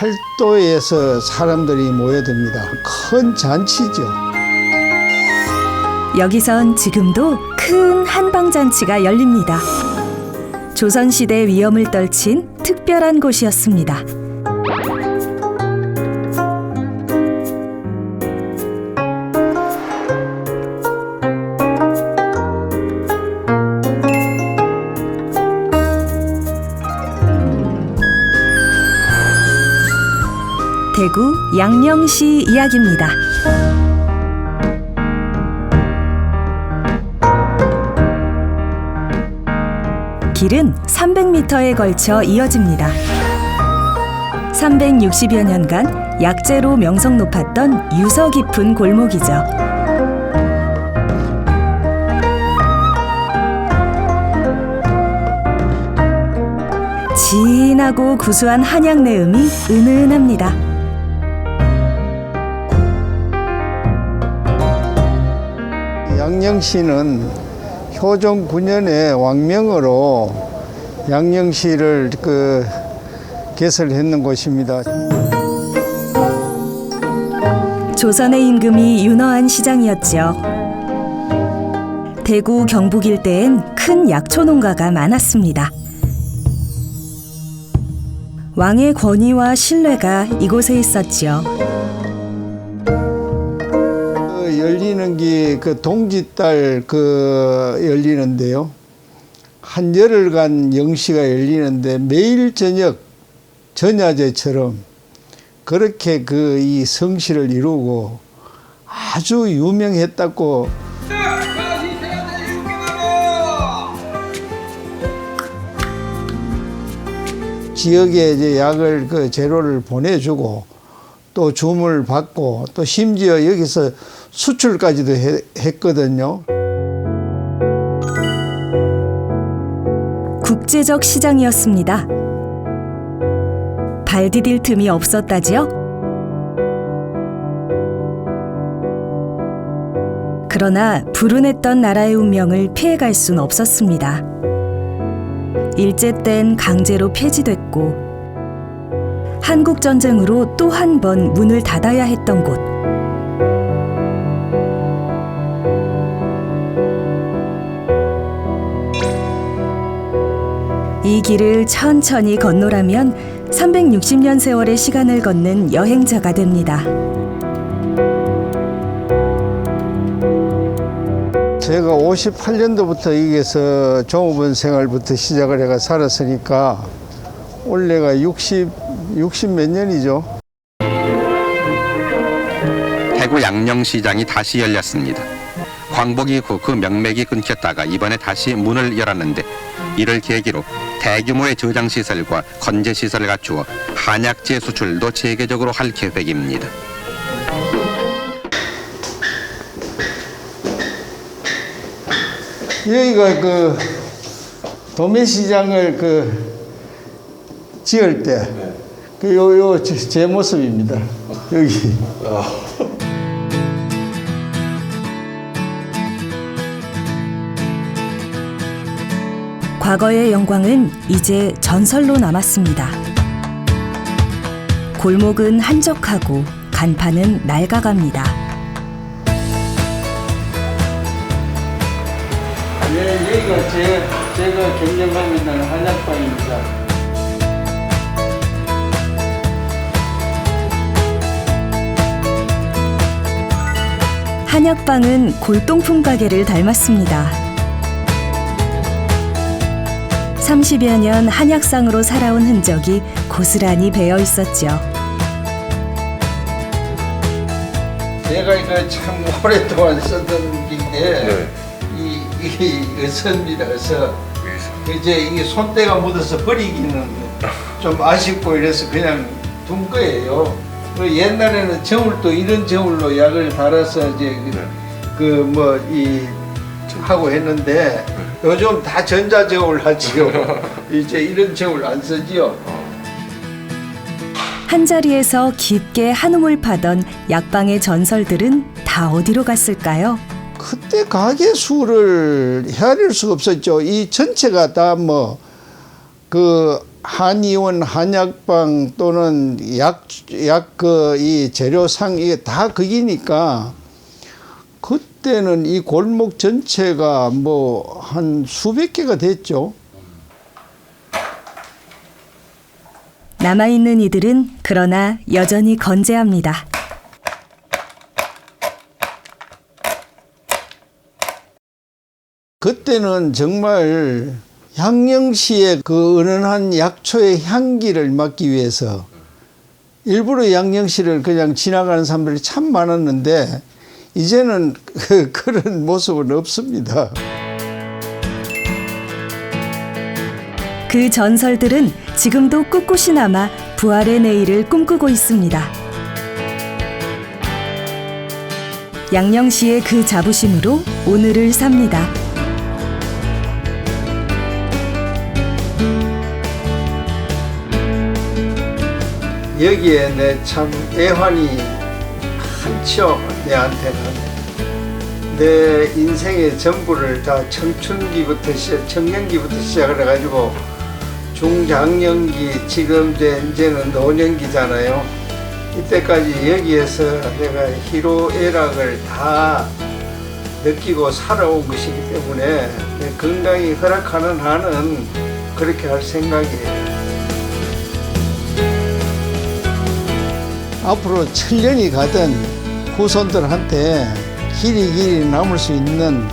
팔도에서 사람들이 모여듭니다. 큰 잔치죠. 여기선 지금도 큰 한방잔치가 열립니다. 조선시대 위엄을 떨친 특별한 곳이었습니다. 대구 양령시 이야기입니다. 길은 300m에 걸쳐 이어집니다. 360여 년간 약재로 명성 높았던 유서 깊은 골목이죠. 진하고 구수한 한약 내음이 은은합니다. 양령시는 효종 9년에 왕명으로 양령시를 그 개설했는 곳입니다. 조선의 임금이 윤허한 시장이었죠. 대구 경북 일대엔 큰 약초 농가가 많았습니다. 왕의 권위와 신뢰가 이곳에 있었지요. 그 열리는 게 그 동짓달 그 열리는데요. 한 열흘간 영시가 열리는데 매일 저녁 전야제처럼 그렇게 그 이 성시를 이루고 아주 유명했다고 지역에 이제 약을 그 재료를 보내주고 또 주문을 받고 또 심지어 여기서 수출까지도 해- 했거든요. 국제적 시장이었습니다. 발 디딜 틈이 없었다지요? 그러나 불운했던 나라의 운명을 피해갈 순 없었습니다. 일제 땐 강제로 폐지됐고 한국 전쟁으로 또 한 번 문을 닫아야 했던 곳. 길을 천천히 건너라면 360년 세월의 시간을 걷는 여행자가 됩니다. 제가 58년도부터 여기에서 종업원 생활부터 시작을 해가 살았으니까 올해가 60, 60 몇 년이죠. 대구 양령시장이 다시 열렸습니다. 광복 이후 그 명맥이 끊겼다가 이번에 다시 문을 열었는데 이를 계기로 대규모의 저장 시설과 건재 시설을 갖추어 한약재 수출도 체계적으로 할 계획입니다. 여기가 그 도매시장을 그 지을 때, 그 요, 요, 제, 제 모습입니다. 여기. 과거의 영광은 이제 전설로 남았습니다. 골목은 한적하고 간판은 낡아갑니다. 네, 여기가 제, 제가 경영하고 있는 한약방입니다. 한약방은 골동품 가게를 닮았습니다. 30여 년 한약상으로 살아온 흔적이 고스란히 배어 있었죠. 제가 이거 참 오랫동안 썼던 긴데 이, 이 의선입니다. 의선. 이제 이게 손때가 묻어서 버리기는 좀 아쉽고 이래서 그냥 둔 거예요. 그 옛날에는 저울도 이런 저울로 약을 달아서 이제 그뭐이 하고 했는데 요즘 다 전자 저울 하지요. 이제 이런 저울 안 쓰지요. 한 자리에서 깊게 한움을 파던 약방의 전설들은 다 어디로 갔을까요? 그때 가게 수를 헤아릴 수가 없었죠. 이 전체가 다 뭐 그 한의원 한약방 또는 약 약 그 이 재료상 이게 다 거기니까 그때는 이 골목 전체가 뭐 한 수백 개가 됐죠. 남아있는 이들은 그러나 여전히 건재합니다. 그때는 정말 양령시의 그 은은한 약초의 향기를 맡기 위해서 일부러 양령시를 그냥 지나가는 사람들이 참 많았는데 이제는 그, 그런 모습은 없습니다. 그 전설들은 지금도 꿋꿋이 남아 부활의 내일을 꿈꾸고 있습니다. 양령시의 그 자부심으로 오늘을 삽니다. 여기에 내 참 애환이 한치요 내한테는 내 인생의 전부를 다 청춘기부터 시작, 청년기부터 시작을 해가지고 중장년기 지금 이제 이제는 노년기잖아요. 이때까지 여기에서 내가 희로애락을 다 느끼고 살아온 것이기 때문에 내 건강이 허락하는 한은 그렇게 할 생각이에요. 앞으로 천년이 가든 후손들한테 길이 길이 남을 수 있는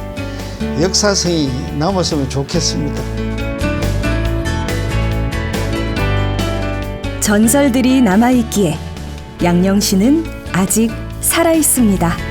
역사성이 남았으면 좋겠습니다. 전설들이 남아있기에 양령시는 아직 살아있습니다.